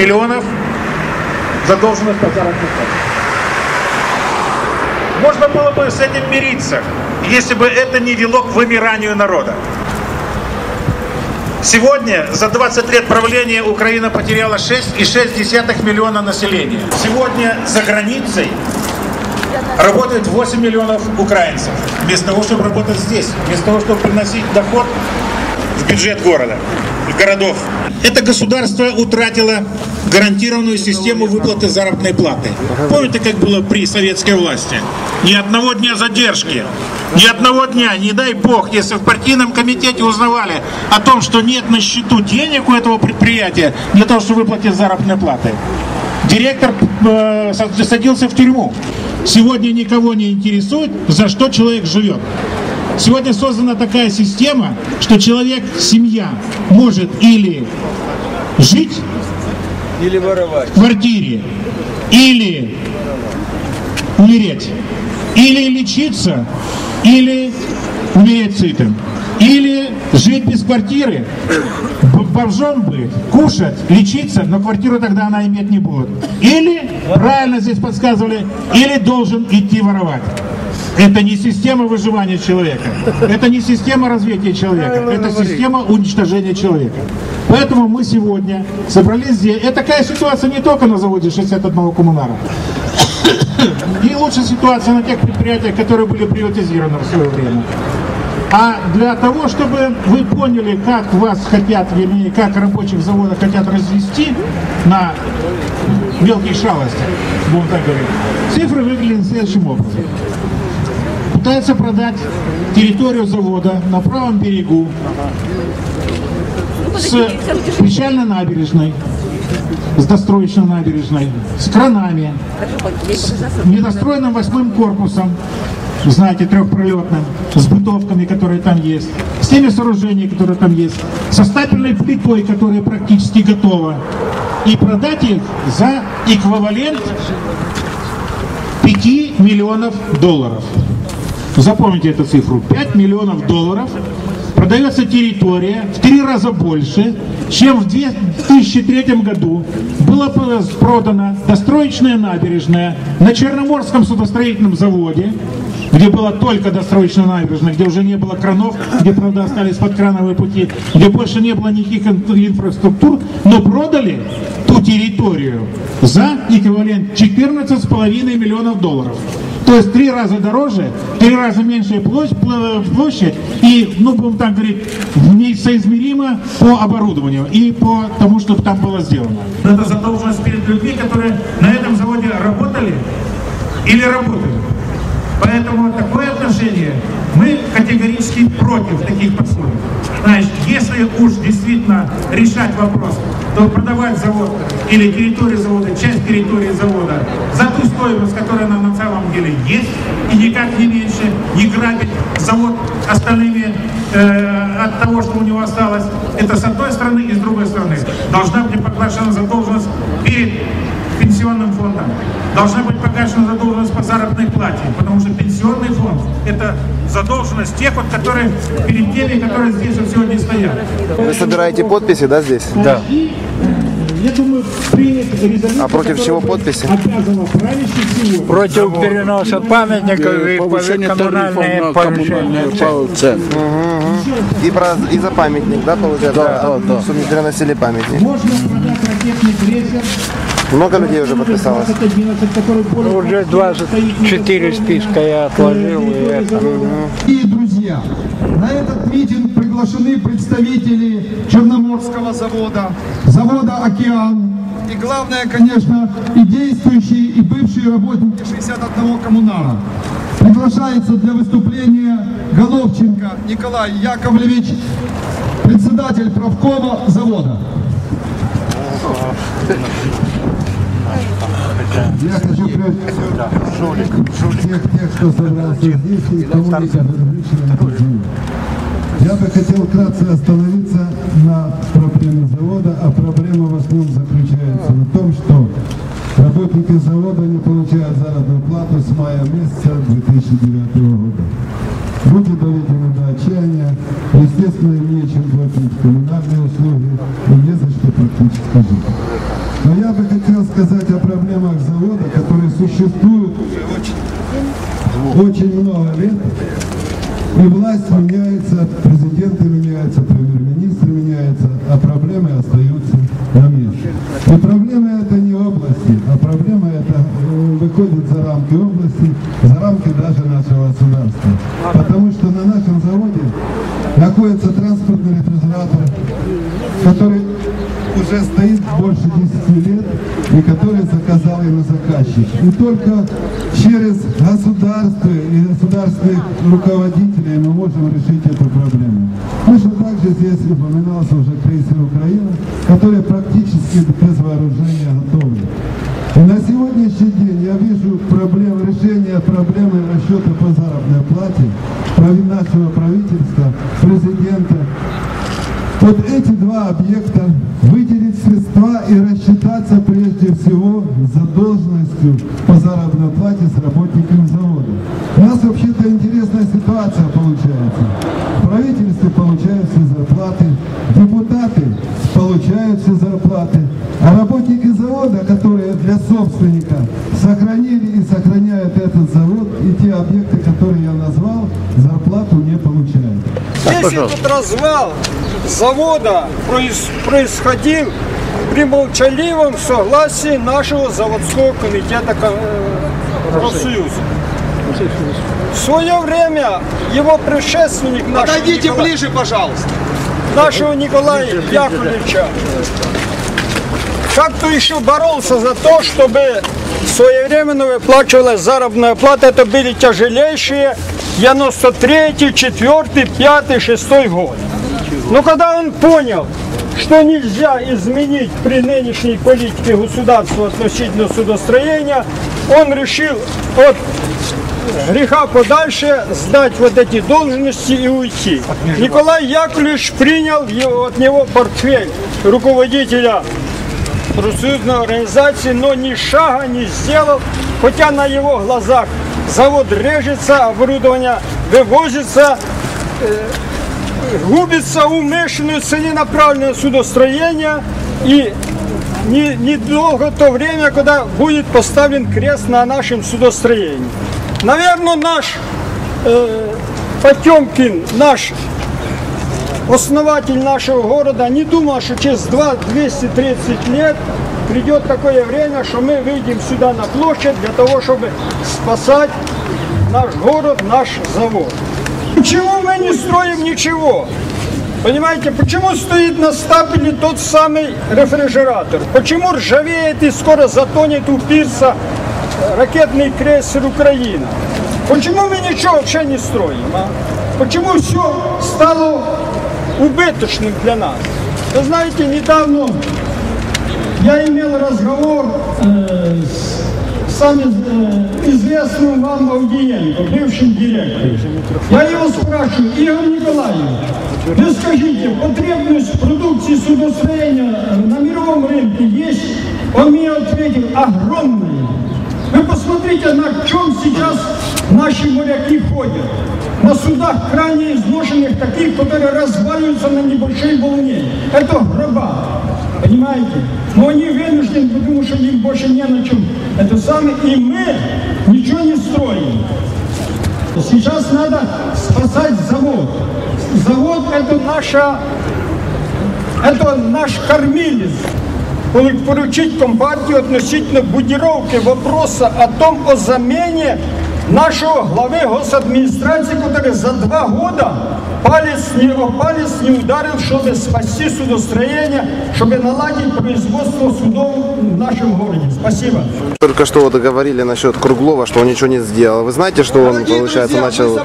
миллионов задолженность по заработной плате. Можно было бы с этим мириться, если бы это не вело к вымиранию народа. Сегодня за 20 лет правления Украина потеряла 6,6 миллиона населения. Сегодня за границей работает 8 миллионов украинцев. Вместо того, чтобы работать здесь, вместо того, чтобы приносить доход в бюджет города, городов. Это государство утратило гарантированную систему выплаты заработной платы. Помните, как было при советской власти? Ни одного дня задержки, ни одного дня, не дай бог, если в партийном комитете узнавали о том, что нет на счету денег у этого предприятия для того, чтобы выплатить заработной платы. Директор э, садился в тюрьму. Сегодня никого не интересует, за что человек живет. Сегодня создана такая система, что человек, семья может или жить Или воровать. в квартире, или умереть, или лечиться, или умереть сытым, или жить без квартиры, бомжом быть, кушать, лечиться, но квартиру тогда она иметь не будет. Или, правильно здесь подсказывали, или должен идти воровать. Это не система выживания человека. Это не система развития человека. Это система уничтожения человека. Поэтому мы сегодня собрались здесь. Это такая ситуация не только на заводе 61 коммунара. И лучшая ситуация на тех предприятиях, которые были приватизированы в свое время. А для того, чтобы вы поняли, как вас хотят, вернее, как рабочих заводов хотят развести на мелкие шалости, будем так говорить, цифры выглядят следующим образом. Пытаются продать территорию завода на правом берегу с печальной набережной, с достроечной набережной, с кранами, с недостроенным восьмым корпусом, знаете, трехпролетным, с бытовками, которые там есть, с теми сооружениями, которые там есть, со стапельной плитой, которая практически готова, и продать их за эквивалент 5 миллионов долларов. Запомните эту цифру. 5 миллионов долларов продается территория в три раза больше, чем в 2003 году была продана достроечная набережная на Черноморском судостроительном заводе, где была только достроечная набережная, где уже не было кранов, где, правда, остались подкрановые пути, где больше не было никаких ин- инфраструктур, но продали ту территорию за эквивалент 14,5 миллионов долларов. То есть три раза дороже, три раза меньшая площадь, площадь и, ну, будем так говорить, несоизмеримо по оборудованию и по тому, что там было сделано. Это задолженность перед людьми, которые на этом заводе работали или работают. Поэтому такое отношение мы категорически против таких подходов. Значит, если уж действительно решать вопрос, то продавать завод или территорию завода, часть территории завода за ту стоимость, которая она на самом деле есть, и никак не меньше, не грабить завод остальными э, от того, что у него осталось. Это с одной стороны и с другой стороны. Должна быть погашена задолженность перед пенсионным фондом. Должна быть погашена задолженность по заработной плате, потому что пенсионный фонд – это задолженность тех, вот, которые перед теми, которые здесь вот сегодня стоят. Вы собираете подписи, да, здесь? Да. Э, я думаю, А против чего подписи? Против переноса памятников и коммунальные тарифов на коммунальные повышения. цены. И, про, и за памятник, да, получается? Да, да, Чтобы не переносили памятник. Можно продать ракетный крейсер Много людей уже подписалось. 2011, который более Уже 24 списка я отложил. И это. И, друзья, на этот митинг приглашены представители Черноморского завода, завода «Океан», и главное, конечно, и действующие, и бывшие работники 61 коммунара. Приглашается для выступления Головченко Николай Яковлевич, председатель правкома завода. Прежде всего всех тех, кто собрался и лично объяснить. Я бы хотел вкратце остановиться на проблеме завода, а проблема в основном заключается в том, что работники завода не получают заработную плату с мая месяца 2009 года. Люди доведены до отчаяния, естественно, им нечем платить коммунальные услуги и не за что практически жить. Но рассказать о проблемах завода, которые существуют очень много лет. И власть меняется, президенты меняются, премьер-министр меняется, а проблемы остаются на месте. И проблема это не области, а проблема это э, выходит за рамки области, за рамки даже нашего государства. Потому что на нашем заводе находится транспортный рефрижератор, который уже стоит больше 10 лет и который заказал именно заказчик. И только через государство и государственных руководителей мы можем решить эту проблему. Точно так же здесь упоминался уже крейсер Украина, который практически без вооружения готовы. И на сегодняшний день я вижу проблем, решение проблемы расчета по заработной плате нашего правительства, президента, вот эти два объекта выделить средства и рассчитаться прежде всего за должностью по заработной плате с работниками завода. У нас вообще-то интересная ситуация получается. В правительстве получают все зарплаты, депутаты получают все зарплаты, а работники завода, которые для собственника сохранили и сохраняют этот завод, и те объекты, которые я назвал, зарплату не получают. Если этот развал завода происходил при молчаливом согласии нашего заводского комитета ко- э, профсоюза. В свое время его предшественник нашего Подойдите Николая- ближе, пожалуйста. нашего Николая Яковлевича как-то еще боролся за то, чтобы своевременно выплачивалась заработная плата. Это были тяжелейшие 93, 4, 5, 6 год. Но когда он понял, что нельзя изменить при нынешней политике государства относительно судостроения, он решил от греха подальше сдать вот эти должности и уйти. Николай Яковлевич принял его- от него портфель руководителя профсоюзной организации, но ни шага не сделал, хотя на его глазах завод режется, оборудование вывозится, э, губится умышленное целенаправленное судостроение и не- недолго то время, когда будет поставлен крест на нашем судостроении. Наверное, наш э, Потемкин, наш основатель нашего города не думал, что через 2 230 лет придет такое время, что мы выйдем сюда на площадь для того, чтобы спасать наш город, наш завод. Почему мы не строим ничего? Понимаете, почему стоит на стапеле тот самый рефрижератор? Почему ржавеет и скоро затонет у пирса ракетный крейсер Украина? Почему мы ничего вообще не строим? а? Почему все стало убыточным для нас? Вы знаете, недавно я имел разговор э, с самым э, известным вам Авдиенко, бывшим директором. Я его спрашиваю, Игорь Николаевич, вы скажите, потребность продукции судостроения на мировом рынке есть? Он мне ответил, огромная. Вы посмотрите, на чем сейчас наши моряки ходят. На судах крайне изношенных, таких, которые разваливаются на небольшой волне. Это гроба. Понимаете? Но они вынуждены, потому что им больше не на чем. Это самое, и мы ничего не строим. Сейчас надо спасать завод. Завод это наша, это наш кормилец. Поручить компартию относительно будировки вопроса о том, о замене нашего главы госадминистрации, который за два года палец не, о палец не ударил, чтобы спасти судостроение, чтобы наладить производство судов в нашем городе. Спасибо. Только что вот говорили насчет Круглова, что он ничего не сделал. Вы знаете, что он, Дорогие получается, друзья, начал...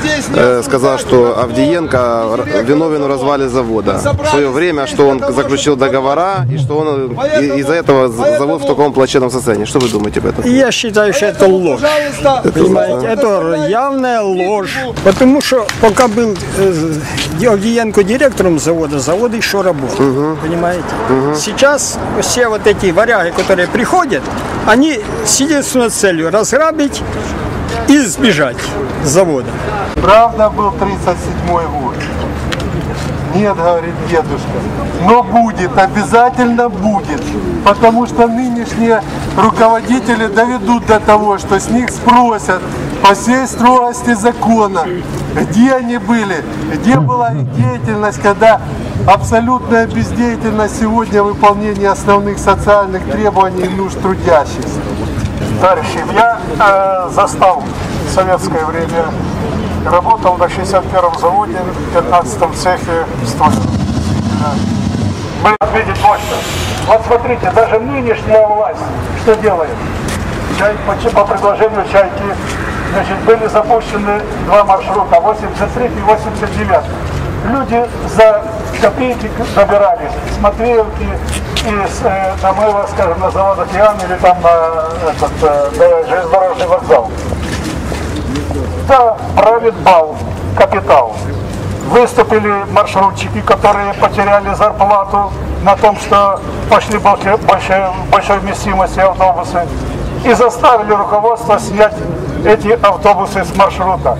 здесь э, сказал, что Авдиенко виновен в развале завода. В свое время, что он заключил договора и что он и- из-за этого завод в таком плачевном состоянии. Что вы думаете об этом? Я считаю, что это ложь. Пожалуйста, Понимаете, это явная ложь. Потому что пока был э, Авдиенко директором завода, завод еще работал. Понимаете? Сейчас все вот эти варяги, которые приходят, они с единственной целью разграбить и сбежать с завода. Правда, был 37 год. Нет, говорит дедушка. Но будет, обязательно будет. Потому что нынешние руководители доведут до того, что с них спросят по всей строгости закона, где они были, где была их деятельность, когда абсолютная бездеятельность сегодня в выполнении основных социальных требований и нужд трудящихся. Товарищи, я э, застал в советское время, работал на 61-м заводе, в 15-м цехе строил. Мы ответить что. Вот смотрите, даже нынешняя власть что делает? Чай, по, по предложению Чайки значит, были запущены два маршрута, 83 и 89. Люди за копейки добирались с Матвеевки и с э, Домыва, скажем, на завод «Океан» или там на, этот, э, железнодорожный вокзал. Да, правит бал, капитал. Выступили маршрутчики, которые потеряли зарплату на том, что пошли большой, большой, большой вместимости автобусы и заставили руководство снять эти автобусы с маршрута.